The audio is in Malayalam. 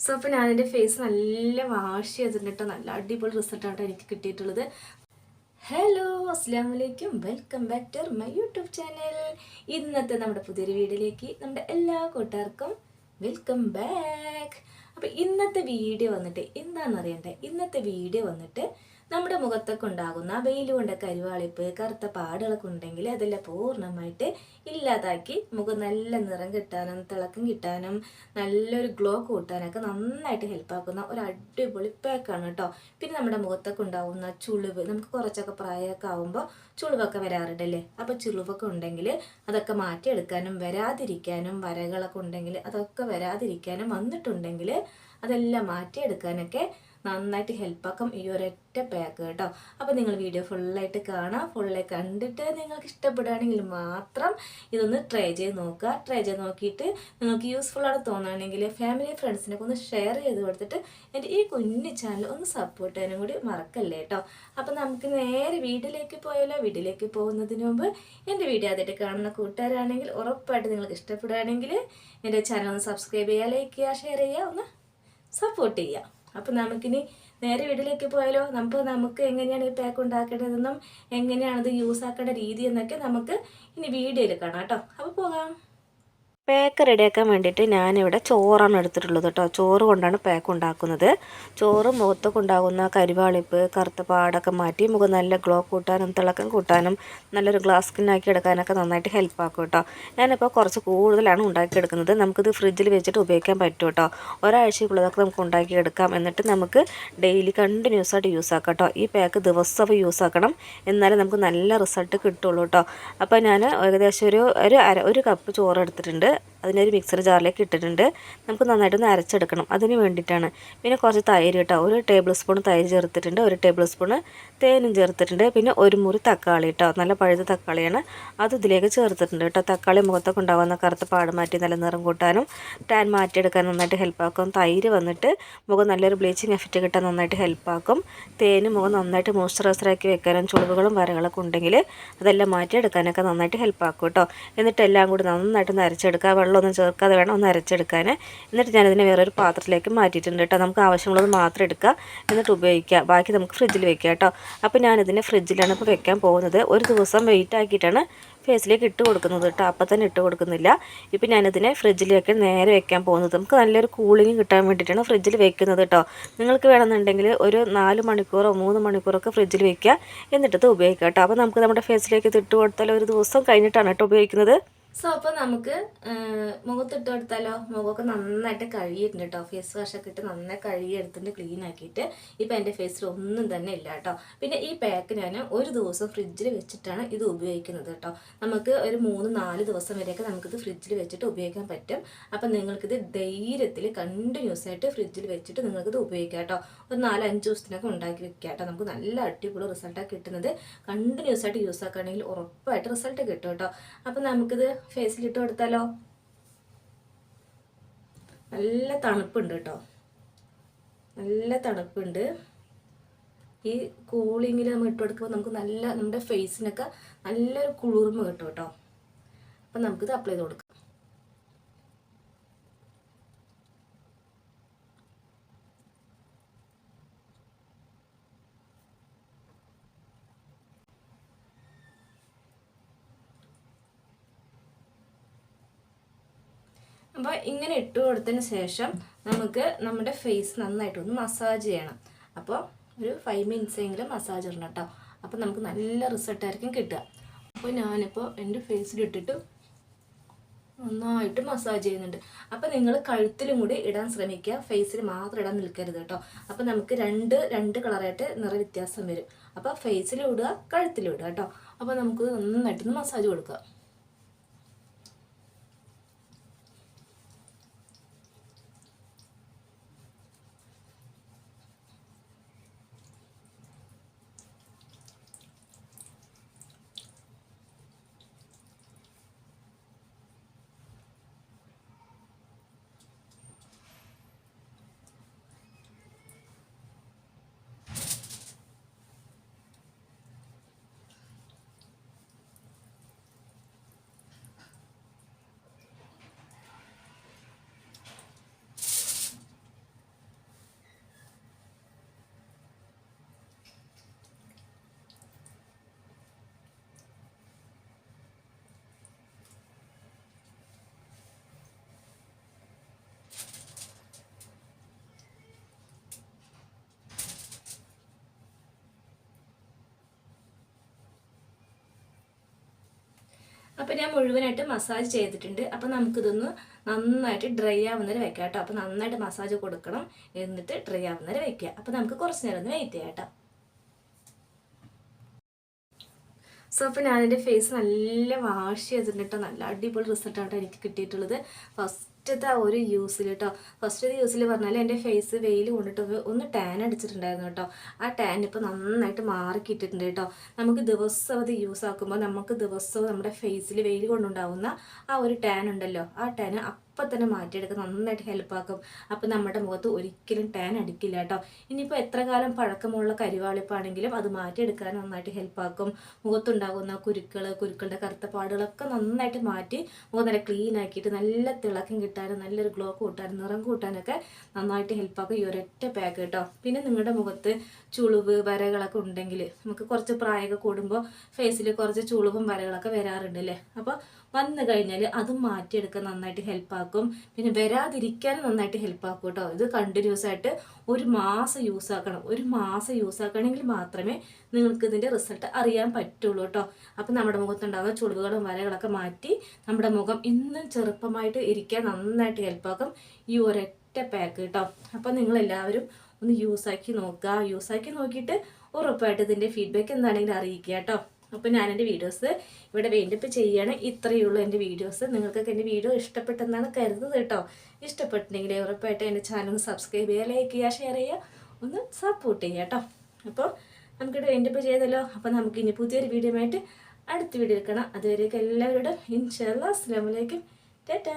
സോ അപ്പോൾ ഞാൻ എന്റെ ഫേസ് നല്ല വാഷ് ചെയ്തിട്ട് നല്ല അടിപൊളി റിസൾട്ടാണ് എനിക്ക് കിട്ടിയിട്ടുള്ളത്. ഹലോ അസ്സാം വലൈക്കും welcome back to my YouTube channel ഇന്നത്തെ നമ്മുടെ പുതിയൊരു വീഡിയോയിലേക്ക് നമ്മുടെ എല്ലാ കൂട്ടുകാർക്കും വെൽക്കം ബാക്ക് അപ്പോൾ ഇന്നത്തെ വീഡിയോ വന്നിട്ട് എന്താണെന്ന് അറിയണ്ടേ? ഇന്നത്തെ വീഡിയോ വന്നിട്ട് നമ്മുടെ മുഖത്തൊക്കെ ഉണ്ടാകുന്ന വെയിൽ കൊണ്ട കരുവാളിപ്പ് കറുത്ത പാടുകളൊക്കെ ഉണ്ടെങ്കിൽ അതെല്ലാം പൂർണമായിട്ട് ഇല്ലാതാക്കി മുഖം നല്ല നിറം കിട്ടാനും തിളക്കം കിട്ടാനും നല്ലൊരു ഗ്ലോ കൂട്ടാനൊക്കെ നന്നായിട്ട് ഹെൽപ്പ് ആക്കുന്ന ഒരു അടിപൊളി പാക്കാണ് കേട്ടോ. പിന്നെ നമ്മുടെ മുഖത്തൊക്കെ ഉണ്ടാകുന്ന ചുളിവ് നമുക്ക് കുറച്ചൊക്കെ പ്രായമൊക്കെ ആകുമ്പോൾ ചുളിവൊക്കെ വരാറുണ്ടല്ലേ അപ്പോൾ ചുളിവൊക്കെ ഉണ്ടെങ്കിൽ അതൊക്കെ മാറ്റിയെടുക്കാനും വരാതിരിക്കാനും വരകളൊക്കെ ഉണ്ടെങ്കിൽ അതൊക്കെ വരാതിരിക്കാനും വന്നിട്ടുണ്ടെങ്കിൽ അതെല്ലാം മാറ്റിയെടുക്കാനൊക്കെ നന്നായിട്ട് ഹെൽപ്പാക്കും ഈ ഒരൊറ്റ പാക്ക് കേട്ടോ. അപ്പോൾ നിങ്ങൾ വീഡിയോ ഫുള്ളായിട്ട് കാണാം. ഫുള്ളായി കണ്ടിട്ട് നിങ്ങൾക്ക് ഇഷ്ടപ്പെടുകയാണെങ്കിൽ മാത്രം ഇതൊന്ന് ട്രൈ ചെയ്ത് നോക്കുക. ട്രൈ ചെയ്ത് നോക്കിയിട്ട് നിങ്ങൾക്ക് യൂസ്ഫുൾ ആണെന്ന് തോന്നുകയാണെങ്കിൽ ഫാമിലി ഫ്രണ്ട്സിനൊക്കെ ഒന്ന് ഷെയർ ചെയ്ത് കൊടുത്തിട്ട് എന്റെ ഈ കുഞ്ഞു ചാനൽ ഒന്ന് സപ്പോർട്ട് ചെയ്യാനും കൂടി മറക്കല്ലേ കേട്ടോ. അപ്പോൾ നമുക്ക് നേരെ വീട്ടിലേക്ക് പോയാലോ? വീട്ടിലേക്ക് പോകുന്നതിന് മുമ്പ് എന്റെ വീഡിയോ ആദ്യമായിട്ട് കാണുന്ന കൂട്ടുകാരാണെങ്കിൽ ഉറപ്പായിട്ട് നിങ്ങൾക്ക് ഇഷ്ടപ്പെടുകയാണെങ്കിൽ എന്റെ ചാനൽ ഒന്ന് സബ്സ്ക്രൈബ് ചെയ്യുക ലൈക്ക് ചെയ്യുക ഷെയർ ചെയ്യുക ഒന്ന് സപ്പോർട്ട് ചെയ്യുക. അപ്പം നമുക്കിനി നേരെ വീട്ടിലേക്ക് പോയാലോ? നമുക്ക് നമുക്ക് എങ്ങനെയാണ് ഈ പാക്ക് ഉണ്ടാക്കേണ്ടതെന്നും എങ്ങനെയാണത് യൂസ് ആക്കേണ്ട രീതി എന്നൊക്കെ നമുക്ക് ഇനി വീഡിയോയിൽ കാണാം കേട്ടോ. അപ്പോൾ പോകാം. പാക്ക് റെഡിയാക്കാൻ വേണ്ടിയിട്ട് ഞാനിവിടെ ചോറാണ് എടുത്തിട്ടുള്ളത് കേട്ടോ. ചോറ് കൊണ്ടാണ് പാക്ക് ഉണ്ടാക്കുന്നത്. ചോറ് മുഖത്തൊക്കെ ഉണ്ടാകുന്ന കരിവാളിപ്പ് കറുത്ത പാടൊക്കെ മാറ്റി മുഖം നല്ല ഗ്ലോ കൂട്ടാനും തിളക്കം കൂട്ടാനും നല്ലൊരു ഗ്ലാസ് സ്കിന്നാക്കി എടുക്കാനൊക്കെ നന്നായിട്ട് ഹെൽപ്പ് ആക്കും കേട്ടോ. ഞാനിപ്പോൾ കുറച്ച് കൂടുതലാണ് ഉണ്ടാക്കിയെടുക്കുന്നത്. നമുക്കിത് ഫ്രിഡ്ജിൽ വെച്ചിട്ട് ഉപയോഗിക്കാൻ പറ്റും കേട്ടോ. ഒരാഴ്ചക്കുള്ളതൊക്കെ നമുക്ക് ഉണ്ടാക്കിയെടുക്കാം. എന്നിട്ട് നമുക്ക് ഡെയിലി കണ്ടിന്യൂസ് ആയിട്ട് യൂസ് ആക്കാം കേട്ടോ. ഈ പാക്ക് ദിവസവും യൂസ് ആക്കണം. എന്നാലേ നമുക്ക് നല്ല റിസൾട്ട് കിട്ടുള്ളൂ കേട്ടോ. അപ്പോൾ ഞാൻ ഏകദേശം ഒരു ഒരു അര ഒരു കപ്പ് ചോറ് എടുത്തിട്ടുണ്ട്. അതിനൊരു മിക്സർ ജാറിലേക്ക് ഇട്ടിട്ടുണ്ട്. നമുക്ക് നന്നായിട്ടൊന്ന് അരച്ചെടുക്കണം. അതിന് വേണ്ടിയിട്ടാണ്. പിന്നെ കുറച്ച് തൈര് കേട്ടോ. ഒരു ടേബിൾ സ്പൂൺ തൈര് ചേർത്തിട്ടുണ്ട്. ഒരു ടേബിൾ സ്പൂൺ തേനും ചേർത്തിട്ടുണ്ട്. പിന്നെ ഒരു മുറി തക്കാളി കേട്ടോ. നല്ല പഴുത്ത തക്കാളിയാണ്. അത് ഇതിലേക്ക് ചേർത്തിട്ടുണ്ട് കേട്ടോ. തക്കാളി മുഖത്തൊക്കെ ഉണ്ടാകുന്ന കറുത്ത പാട് മാറ്റി നല്ല നിറം കൂട്ടാനും ടാൻ മാറ്റിയെടുക്കാൻ നന്നായിട്ട് ഹെൽപ്പാക്കും തൈര് വന്നിട്ട് മുഖം നല്ലൊരു ബ്ലീച്ചിങ് എഫക്റ്റ് കിട്ടാൻ നന്നായിട്ട് ഹെൽപ്പാക്കും തേന് മുഖം നന്നായിട്ട് മോയ്സ്ചറൈസറാക്കി വെക്കാനും ചുളിവുകളും വരകളൊക്കെ ഉണ്ടെങ്കിൽ അതെല്ലാം മാറ്റിയെടുക്കാനൊക്കെ നന്നായിട്ട് ഹെൽപ്പാക്കും കേട്ടോ. എന്നിട്ട് എല്ലാം കൂടി നന്നായിട്ട് അരച്ചെടുക്കുക വെള്ളമൊന്നും ചേർക്കാതെ വേണം ഒന്ന് അരച്ചെടുക്കാൻ എന്നിട്ട് ഞാനിതിനെ വേറൊരു പാത്രത്തിലേക്ക് മാറ്റിയിട്ടുണ്ട് കേട്ടോ. നമുക്ക് ആവശ്യമുള്ളത് മാത്രം എടുക്കുക എന്നിട്ട് ഉപയോഗിക്കുക. ബാക്കി നമുക്ക് ഫ്രിഡ്ജിൽ വെക്കാം കേട്ടോ. അപ്പോൾ ഞാനിതിനെ ഫ്രിഡ്ജിലാണ് ഇപ്പോൾ വെക്കാൻ പോകുന്നത്. ഒരു ദിവസം വെയിറ്റ് ആക്കിയിട്ടാണ് ഫേസിലേക്ക് ഇട്ട് കൊടുക്കുന്നത് കേട്ടോ. അപ്പം തന്നെ ഇട്ട് കൊടുക്കുന്നില്ല. ഇപ്പം ഞാനിതിനെ ഫ്രിഡ്ജിലേക്ക് നേരെ വെക്കാൻ പോകുന്നത്. നമുക്ക് നല്ലൊരു കൂളിംഗ് കിട്ടാൻ വേണ്ടിയിട്ടാണ് ഫ്രിഡ്ജിൽ വെക്കുന്നത് കേട്ടോ. നിങ്ങൾക്ക് വേണമെന്നുണ്ടെങ്കിൽ ഒരു നാല് മണിക്കൂറോ മൂന്ന് മണിക്കൂറൊക്കെ ഫ്രിഡ്ജിൽ വെക്കുക. എന്നിട്ടത് ഉപയോഗിക്കുക കേട്ടോ. അപ്പോൾ നമുക്ക് നമ്മുടെ ഫേസിലേക്ക് ഇത് ഇട്ട് കൊടുത്താൽ ഒരു ദിവസം കഴിഞ്ഞിട്ടാണ് കേട്ടോ ഉപയോഗിക്കുന്നത്. സോ അപ്പോൾ നമുക്ക് മുഖത്തിട്ട് കൊടുത്താലോ? മുഖമൊക്കെ നന്നായിട്ട് കഴുകിയിട്ടുണ്ട് കേട്ടോ ഫേസ് വാഷൊക്കെ ഇട്ട് നന്നായി കഴുകി എടുത്തിട്ട് ക്ലീൻ ആക്കിയിട്ട് ഇപ്പം എന്റെ ഫേസിൽ ഒന്നും തന്നെ ഇല്ല കേട്ടോ പിന്നെ ഈ പാക്ക് ഞാൻ ഒരു ദിവസം ഫ്രിഡ്ജിൽ വെച്ചിട്ടാണ് ഇത് ഉപയോഗിക്കുന്നത് കേട്ടോ നമുക്ക് ഒരു മൂന്ന് നാല് ദിവസം വരെയൊക്കെ നമുക്കിത് ഫ്രിഡ്ജിൽ വെച്ചിട്ട് ഉപയോഗിക്കാൻ പറ്റും. അപ്പം നിങ്ങൾക്കിത് ധൈര്യത്തിൽ കണ്ടിന്യൂസ് ആയിട്ട് ഫ്രിഡ്ജിൽ വെച്ചിട്ട് നിങ്ങൾക്കിത് ഉപയോഗിക്കാം കേട്ടോ ഒരു നാല് അഞ്ച് ദിവസത്തിനൊക്കെ ഉണ്ടാക്കി വെക്കാം കേട്ടോ നമുക്ക് നല്ല അടിപൊളി റിസൾട്ടാണ് കിട്ടുന്നത്. കണ്ടിന്യൂസ് ആയിട്ട് യൂസ് ആക്കുകയാണെങ്കിൽ ഉറപ്പായിട്ട് റിസൾട്ട് കിട്ടും കേട്ടോ അപ്പം നമുക്കിത് ഫേസിലിട്ട് കൊടുത്താലോ? നല്ല തണുപ്പുണ്ട് കേട്ടോ. നല്ല തണുപ്പുണ്ട്. ഈ കൂളിങ്ങിൽ നമ്മൾ ഇട്ട് കൊടുക്കുമ്പോൾ നമുക്ക് നല്ല നമ്മുടെ ഫേസിനൊക്കെ നല്ലൊരു കുളിർമ കിട്ടും കേട്ടോ. അപ്പം നമുക്കിത് അപ്ലൈ ചെയ്ത് കൊടുക്കാം. അപ്പോൾ ഇങ്ങനെ ഇട്ട് കൊടുത്തതിന് ശേഷം നമുക്ക് നമ്മുടെ ഫേസ് നന്നായിട്ട് ഒന്ന് മസാജ് ചെയ്യണം. അപ്പോൾ ഒരു ഫൈവ് മിനിറ്റ്സ് എങ്കിലും മസാജ് ഇടണം കേട്ടോ. അപ്പോൾ നമുക്ക് നല്ല റിസൾട്ട് ആയിരിക്കും കിട്ടുക. അപ്പോൾ ഞാനിപ്പോൾ എന്റെ ഫേസിലിട്ടിട്ട് നന്നായിട്ട് മസാജ് ചെയ്യുന്നുണ്ട്. അപ്പോൾ നിങ്ങൾ കഴുത്തിലും കൂടി ഇടാൻ ശ്രമിക്കുക. ഫേസിൽ മാത്രം ഇടാൻ നിൽക്കരുത് കേട്ടോ. അപ്പോൾ നമുക്ക് രണ്ട് രണ്ട് കളറായിട്ട് നിറ വ്യത്യാസം വരും. അപ്പോൾ ഫേസിലും ഇടുക കഴുത്തിലും ഇടുക കേട്ടോ. അപ്പോൾ നമുക്ക് നന്നായിട്ടൊന്ന് മസാജ് കൊടുക്കുക. അപ്പോൾ ഞാൻ മുഴുവനായിട്ട് മസാജ് ചെയ്തിട്ടുണ്ട്. അപ്പോൾ നമുക്കിതൊന്ന് നന്നായിട്ട് ഡ്രൈ ആവുന്നവരെ വെക്കാം കേട്ടോ. അപ്പോൾ നന്നായിട്ട് മസാജ് കൊടുക്കണം. എന്നിട്ട് ഡ്രൈ ആവുന്നവരെ വെക്കുക അപ്പോൾ നമുക്ക് കുറച്ച് നേരം ഒന്ന് വെയിറ്റ് ചെയ്യാം കേട്ടോ. സോ അപ്പോൾ ഞാനെന്റെ ഫേസ് നല്ല വാഷ് ചെയ്തിട്ടുണ്ട് കേട്ടോ. നല്ല അടിപൊളി റിസൾട്ടാണ് എനിക്ക് കിട്ടിയിട്ടുള്ളത്. ഫസ്റ്റത്തെ ഒരു യൂസിൽ കേട്ടോ ഫസ്റ്റത്തെ യൂസിൽ പറഞ്ഞാൽ എന്റെ ഫേസ് വെയിൽ കൊണ്ടിട്ട് ഒന്ന് ടാൻ അടിച്ചിട്ടുണ്ടായിരുന്നു കേട്ടോ ആ ടാൻ ഇപ്പോൾ നന്നായിട്ട് മാറി കിട്ടിയിട്ടുണ്ട് കേട്ടോ നമുക്ക് ദിവസം അത് യൂസ് ആക്കുമ്പോൾ നമുക്ക് ദിവസവും നമ്മുടെ ഫേസിൽ വെയിൽ കൊണ്ടുണ്ടാവുന്ന ആ ഒരു ടാൻ ഉണ്ടല്ലോ. ആ ടാൻ അപ്പം തന്നെ മാറ്റിയെടുക്കാൻ നന്നായിട്ട് ഹെൽപ്പാക്കും അപ്പം നമ്മുടെ മുഖത്ത് ഒരിക്കലും ടാൻ അടിക്കില്ല കേട്ടോ ഇനിയിപ്പോൾ എത്ര കാലം പഴക്കമുള്ള കരിവാളിപ്പാണെങ്കിലും അത് മാറ്റിയെടുക്കാൻ നന്നായിട്ട് ഹെൽപ്പാക്കും മുഖത്തുണ്ടാകുന്ന കുരുക്കൾ കുരുക്കളുടെ കറുത്ത പാടുകളൊക്കെ നന്നായിട്ട് മാറ്റി മുഖം നല്ല ക്ലീൻ ആക്കിയിട്ട് നല്ല തിളക്കം കിട്ടാനും നല്ലൊരു ഗ്ലോ കൂട്ടാനും നിറം കൂട്ടാനൊക്കെ നന്നായിട്ട് ഹെൽപ്പാക്കും ഈ ഒരൊറ്റ പാക്ക് കേട്ടോ. പിന്നെ നിങ്ങളുടെ മുഖത്ത് ചുളിവ് വരകളൊക്കെ ഉണ്ടെങ്കിൽ നമുക്ക് കുറച്ച് പ്രായമൊക്കെ കൂടുമ്പോൾ ഫേസിൽ കുറച്ച് ചുളിവും വരകളൊക്കെ വരാറുണ്ട് അല്ലേ? അപ്പോൾ വന്നു കഴിഞ്ഞാൽ അതും മാറ്റിയെടുക്കാൻ നന്നായിട്ട് ഹെൽപ്പാക്കും പിന്നെ വരാതിരിക്കാനും നന്നായിട്ട് ഹെൽപ്പാക്കും കേട്ടോ. ഇത് കണ്ടിന്യൂസ് ആയിട്ട് ഒരു മാസം യൂസ് ആക്കണം. ഒരു മാസം യൂസ് ആക്കണമെങ്കിൽ മാത്രമേ നിങ്ങൾക്ക് ഇതിന്റെ റിസൾട്ട് അറിയാൻ പറ്റുള്ളൂ കേട്ടോ. അപ്പം നമ്മുടെ മുഖത്തുണ്ടാകുന്ന ചുളിവുകളും വരകളൊക്കെ മാറ്റി നമ്മുടെ മുഖം ഇന്നും ചെറുപ്പമായിട്ട് ഇരിക്കാൻ നന്നായിട്ട് ഹെൽപ്പാക്കും ഈ ഒരൊറ്റ പാക്ക് കേട്ടോ അപ്പം നിങ്ങളെല്ലാവരും ഒന്ന് യൂസാക്കി നോക്കുക. യൂസാക്കി നോക്കിയിട്ട് ഉറപ്പായിട്ട് ഇതിന്റെ ഫീഡ്ബാക്ക് എന്താണെങ്കിലും അറിയിക്കുക കേട്ടോ അപ്പോൾ ഞാൻ എന്റെ വീഡിയോസ് ഇവിടെ വേണ്ടിപ്പ് ചെയ്യുകയാണ് ഇത്രയേ ഉള്ളൂ എന്റെ വീഡിയോസ് നിങ്ങൾക്കൊക്കെ എന്റെ വീഡിയോ ഇഷ്ടപ്പെട്ടെന്നാണ് കരുതുന്നത് കേട്ടോ ഇഷ്ടപ്പെട്ടിട്ടുണ്ടെങ്കിൽ ഉറപ്പായിട്ട് എന്റെ ചാനൽ സബ്സ്ക്രൈബ് ചെയ്യുക ലൈക്ക് ചെയ്യുക ഷെയർ ചെയ്യുക ഒന്ന് സപ്പോർട്ട് ചെയ്യുക കേട്ടോ അപ്പോൾ നമുക്കിവിടെ വേണ്ടിപ്പ് ചെയ്തല്ലോ. അപ്പോൾ നമുക്ക് ഇനി പുതിയൊരു വീഡിയോ ആയിട്ട് അടുത്ത വീഡിയോ എടുക്കണം അതുവരെയൊക്കെ എല്ലാവരോടും ഇൻഷാല്ലാ അസ്സാം വലൈക്കും ടാറ്റാ.